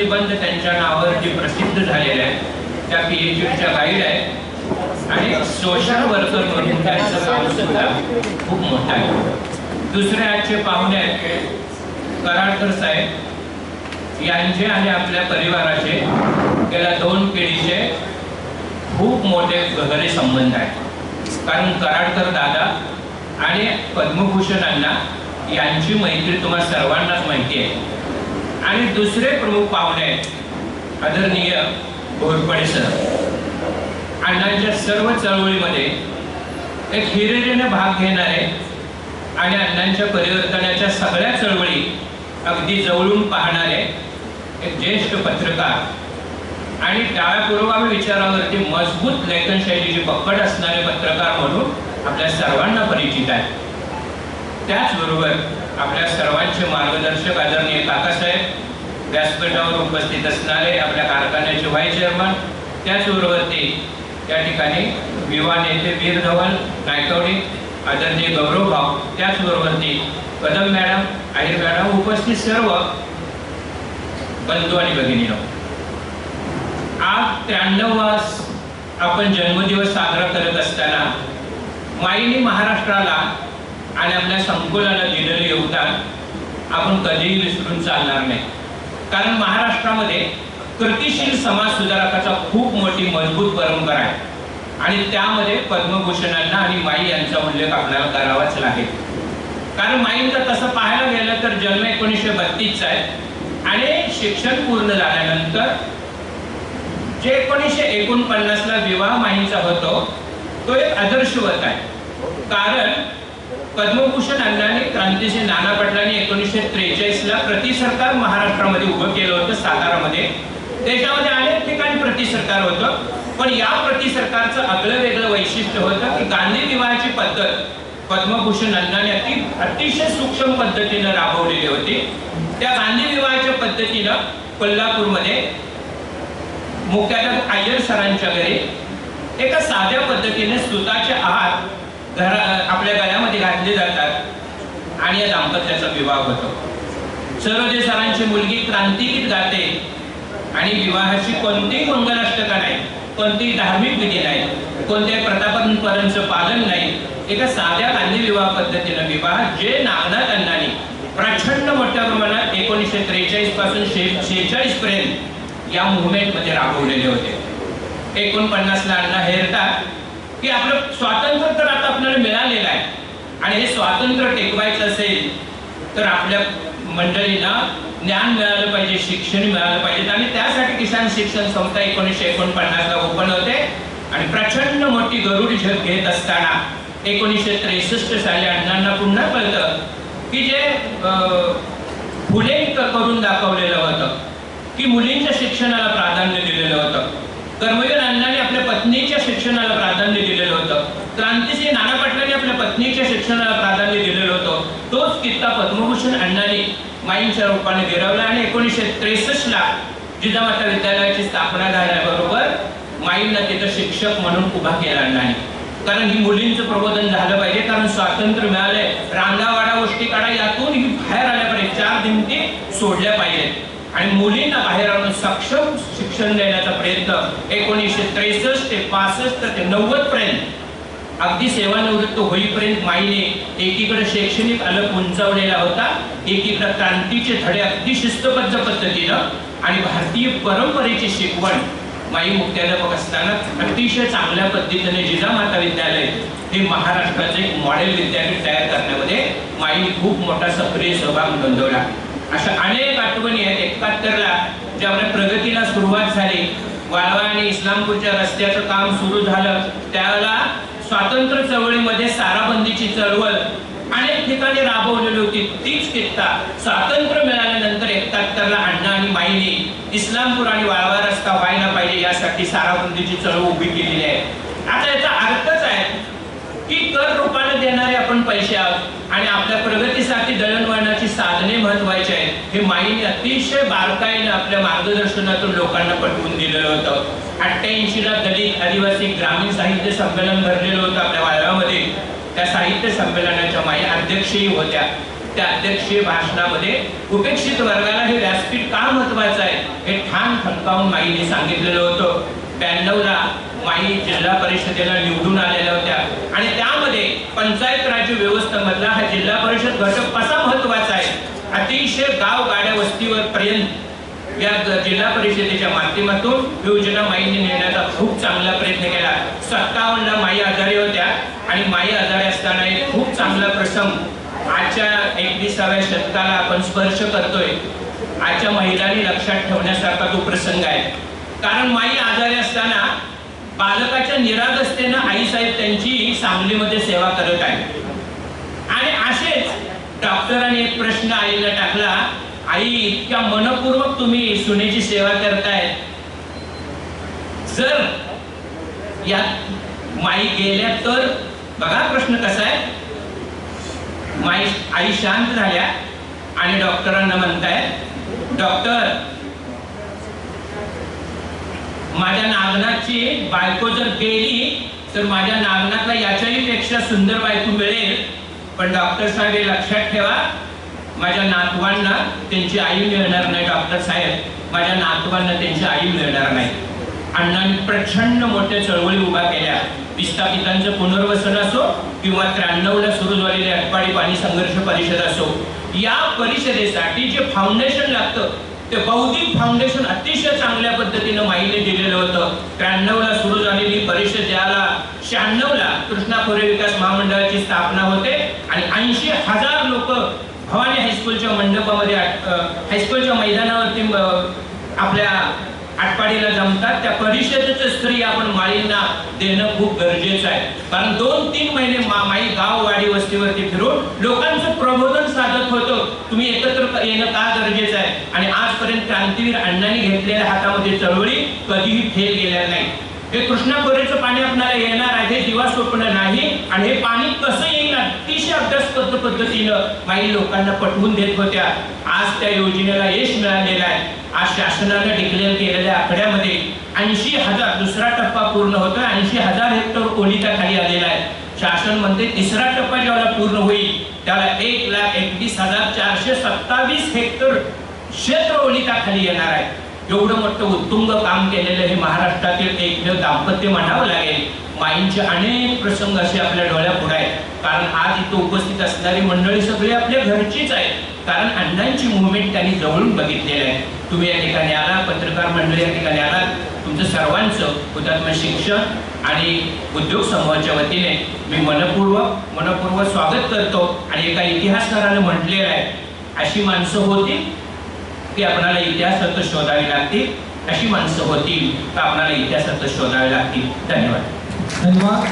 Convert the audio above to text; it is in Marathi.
निबंध त्यांच्या नावावर जे प्रसिद्ध झालेले आहेत त्या पी एच डीच्या गाईड आहेत. आणि सोशल वर्कर म्हणून त्यांचं काम सुद्धा खूप मोठं आहे. दुसरे आजचे पाहुणे आहेत कराडकर साहेब. यांचे आणि आपल्या परिवाराचे गेल्या दोन पिढीचे खूप मोठे गहरे संबंध आहेत. कारण कराडकर दादा आणि पद्मभूषणांना यांची मैत्री तुम्हाला सर्वांनाच माहिती आहे. आणि दुसरे प्रमुख पाहुणे आहेत आदरणीय घोरपडे सर. अण्णांच्या सर्व चळवळीमध्ये एक हिरिरीने भाग घेणारे आणि अण्णांच्या परिवर्तनाच्या सगळ्या चळवळी अगदी जवळून पाहणारे एक ज्येष्ठ पत्रकार. आणि डाव्या विचारावरती मजबूत लेखनशैलीची पकड असणारे पत्रकार म्हणून आपल्या सर्वांना परिचित आहे त्याचबरोबर आपल्या सर्वांचे मार्गदर्शक आदरणीय काकासाहेब व्यासपीठावर उपस्थित असणारे आपल्या कारखान्याचे व्हाईस चेअरमन त्याचबरोबर ते त्या ठिकाणी युवा नेते वीर धवल नायकवडी आदरणीय गौरव भाऊ त्याचबरोबर ते कदम मॅडम आहिर मॅडम उपस्थित सर्व बंधू आणि भगिनीनो. आज त्र्याण्णव आपण जन्मदिवस साजरा करत असताना माईने महाराष्ट्राला आणि आपल्या संकुलाला दिलेलं योगदान आपण कधीही विसरून चालणार नाही. कारण महाराष्ट्रामध्ये कृतिशील समाज सुधारकाचा खूप मोठी मजबूत परंपरा आहे. आणि त्यामध्ये पद्मभूषणांना आणि माई यांचा उल्लेख आपल्याला करावाच लागेल. कारण माईंचं तसं पाहायला गेलं तर जन्म एकोणीसशे बत्तीसचा आहे. आणि शिक्षण पूर्ण झाल्यानंतर जे एकोणीसशे एकोणपन्नासला विवाह माईंचा होतो तो एक आदर्शवत आहे. कारण पद्मभूषण अण्णांनी क्रांतीचे नाना पटलांनी एकोणीसशे त्रेचाळीस ला प्रति सरकार महाराष्ट्रामध्ये उभं केलं होतं सातारामध्ये. त्याच्यामध्ये अनेक ठिकाणी प्रति सरकार होतं. पण या प्रति सरकारचं आगळं वेगळं वैशिष्ट्य होतं की गांधी विवाहाची पद्धत पद्मभूषण अण्णांनी अति अतिशय सूक्ष्म पद्धतीनं राबवलेली होती. त्या गांधी विवाहाच्या पद्धतीनं कोल्हापूरमध्ये मुख्याध्यापक अय्यर सरांच्या घरी एका साध्या पद्धतीने सुताचे आहार घरा आपल्या गळ्यामध्ये घातले जातात. आणि या दाम्पत्याचा विवाह होतो. सरोदे सरांची मुलगी क्रांतिगीत गाते. आणि विवाहाची कोणतीही मंगलाष्टका नाही कोणतीही धार्मिक विधी नाही कोणत्याही प्रतापांपर्यंतचं पालन नाही एका साध्या गांधी विवाह पद्धतीनं विवाह जे नागनाथ अण्णांनी प्रचंड मोठ्या प्रमाणात एकोणीसशे त्रेचाळीसपासून शेहेचाळीस पर्यंत या मुवमेंटमध्ये राबवलेले होते. एकोणपन्नासला अण्णा हेरतात. की आपलं स्वातंत्र्य तर आता आपल्याला मिळालेलं आहे. आणि हे स्वातंत्र्य टेकवायचं असेल तर आपल्या मंडळीला ज्ञान मिळालं पाहिजे शिक्षण मिळालं पाहिजे. आणि त्यासाठी किसान शिक्षण संस्था एकोणीसशे एकोणपन्नासला ओपन होते. आणि प्रचंड मोठी गरुड झक घेत असताना एकोणीसशे त्रेसष्ट साली अण्णांना पुन्हा कळतं की जे अं, फुले करून दाखवलेलं होतं की मुलींच्या शिक्षणाला प्राधान्य दिलेलं होतं कर्मवीर अण्णांनी आपल्या पत्नीच्या शिक्षणाला प्राधान्य दिलेलं होतं क्रांतिसिंह नाना पाटलांनी आपल्या पत्नीच्या शिक्षणाला प्राधान्य दिलेलं होतं तोच कित्ता पद्मभूषण अण्णांनी माईंच्या रूपाने गिरवलं आणि एकोणीसशे त्रेसष्ट ला जिजामाता विद्यालयाची स्थापना झाल्याबरोबर माईंना तिथं शिक्षक म्हणून उभा केला अण्णांनी कारण ही मुलींचं प्रबोधन झालं पाहिजे कारण स्वातंत्र्य मिळालंय. रांगावाडा गोष्टी काढा यातून ही बाहेर आल्या पाहिजे चार भिंती सोडल्या पाहिजेत. आणि मुलींना बाहेर आणून सक्षम शिक्षण देण्याचा प्रयत्न एकोणीसशे त्रेसष्ट ते पासष्ट ते नव्वद पर्यंत अगदी सेवानिवृत्त होईपर्यंत माईने एकीकडे शैक्षणिक अलग उंचावलेला होता एकीकडे क्रांतीचे धडे अगदी शिस्तबद्ध पद्धतीनं आणि भारतीय परंपरेची शिकवण माई मुख्याध्यापक असताना अतिशय चांगल्या पद्धतीने जिजामाता विद्यालय हे महाराष्ट्राचे एक मॉडेल विद्यापीठ तयार करण्यामध्ये माईने खूप मोठा सक्रिय सहभाग नोंदवला. अशा अनेक आठवणी आहेत. एकाहत्तरला ज्यामुळे प्रगतीला सुरुवात झाली वाळवा आणि इस्लामपूरच्या रस्त्याचं काम सुरू झालं त्यावेळेला स्वातंत्र्य चळवळीमध्ये साराबंदीची चळवळ अनेक ठिकाणी राबवलेली होती. तीच कित्ता स्वातंत्र्य मिळाल्यानंतर एकाहत्तरला अण्णा आणि माईने इस्लामपूर आणि वाळवा रस्ता व्हायला पाहिजे यासाठी साराबंदीची चळवळ उभी केलेली आहे. आता याचा अर्थच की कर रूपाने देणारे आपण पैसे आहोत आणि आपल्या प्रगतीसाठी दळणवळणाची साधने महत्वाची आहेत. हे माईने अतिशय बारकाईने आपल्या मार्गदर्शनातून लोकांना पटवून दिलेलं होतं. अठ्ठ्याऐंशी ला दलित आदिवासी ग्रामीण साहित्य संमेलन भरलेलं होतं आपल्या वाळवामध्ये त्या साहित्य संमेलनाच्या माई अध्यक्षही होत्या. त्या अध्यक्षीय भाषणामध्ये उपेक्षित वर्गाला हे व्यासपीठ का महत्वाचं आहे हे ठाम ठणकावून माईने सांगितलेलं होतं. ब्याण्णवला माई जिल्हा परिषदेला निवडून आलेल्या होत्या. आणि त्यामध्ये पंचायत राज्य व्यवस्थेमधला हा जिल्हा परिषद घटक कसा महत्त्वाचा आहे? अतिशय गाव गाड्या वस्तीवर पर्यंत या जिल्हा परिषदेच्या माध्यमातून योजना माईने नेण्याचा खूप चांगला प्रयत्न केला. सत्तावन्नला माई आजारी होत्या आणि माई आजारी असताना एक खूप चांगला प्रसंग आजच्या एकविसाव्या शतकाला आपण स्पर्श करतोय. आजच्या महिलांनी लक्षात ठेवण्यासारखा तो प्रसंग आहे. कारण माई आजारी असताना बालकाच्या निरागसतेनं आईसाहेब त्यांची सांगलीमध्ये सेवा करत आहे आणि असेच डॉक्टरांनी एक प्रश्न आईला टाकला आई इतक्या मनपूर्वक तुम्ही सुनेची सेवा करताय. जर या माई गेल्या तर बघा प्रश्न कसा आहे. माई आई शांत झाल्या आणि डॉक्टरांना म्हणतायत डॉक्टर माझ्या नागनाथची बायको जर गेली तर माझ्या नागनाथला याच्याही पेक्षा सुंदर बायको मिळेल. पण डॉक्टर साहेब हे लक्षात ठेवा माझ्या नातवांना त्यांची आई मिळणार नाही डॉक्टर साहेब. माझ्या नातवांना त्यांची आई मिळणार नाही. अण्णांनी प्रचंड मोठ्या चळवळी उभा केल्या. विस्थापितांचं पुनर्वसन असो किंवा त्र्याण्णवला सुरू झालेली अटपाडी पाणी संघर्ष परिषद असो या परिषदेसाठी जे फाउंडेशन लागतं ते बौद्धिक फाउंडेशन अतिशय चांगल्या पद्धतीनं माईने दिलेलं होतं. त्र्याण्णवला सुरू झालेली परिषद ज्याला शहाण्णवला कृष्णा खोरे विकास महामंडळाची स्थापना होते आणि ऐंशी हजार लोक भवानी हायस्कूलच्या मंडपामध्ये हायस्कूलच्या मैदानावरती आपल्या आटपाडीला जमतात. त्या परिषदेचं स्त्री आपण माळींना देणं खूप गरजेचं आहे. कारण दोन तीन महिने मा- माई गाव वाडी वस्तीवरती फिरून लोकांचं प्रबोधन साधत होतं. तुम्ही एकत्र येणं का गरजेचं आहे? आणि आजपर्यंत क्रांतीवीर अण्णांनी घेतलेल्या हातामध्ये चळवळी कधीही फेल गेल्या नाही हे कृष्णापुरेचं पाणी आपल्याला येणार आहे हे दिवा स्वप्न नाही. आणि हे पाणी कसं येईल अतिशय अभ्यासपत्र पद्धतीनं माई लोकांना पटवून देत होत्या. आज त्या योजनेला यश मिळालेलं आहे. आज शासनानं डिक्लेअर केलेल्या आकड्यामध्ये ऐंशी हजार दुसरा टप्पा पूर्ण होतोय. ऐंशी हजार हेक्टर ओलिता खाली आलेला आहे. शासन म्हणते तिसरा टप्पा ज्यावेळेला पूर्ण होईल त्याला एक लाख एकवीस हजार चारशे सत्तावीस हेक्टर क्षेत्र ओलिता खाली येणार आहे. एवढं मोठं उत्तुंग काम केलेलं हे महाराष्ट्रातील एकमेव दाम्पत्य म्हणावं लागेल माईंचे अनेक प्रसंग असे आपल्या डोळ्यापुढे आहेत. कारण आज इथं उपस्थित असणारी मंडळी सगळी आपल्या घरचीच आहेत. कारण अण्णांची मुवमेंट त्यांनी जवळून बघितलेलं आहे. तुम्ही या ठिकाणी आला पत्रकार मंडळी या ठिकाणी आलात. तुमचं सर्वांचं हुतात्मा शिक्षण आणि उद्योग समूहाच्या वतीने मी मनपूर्वक मनपूर्वक स्वागत करतो. आणि एका इतिहासकारानं म्हटलेलं आहे अशी माणसं होती की आपणाला इतिहासात शोधावी लागतील अशी माणसं होतील तर आपणाला इतिहासात शोधावी लागतील? धन्यवाद. धन्यवाद.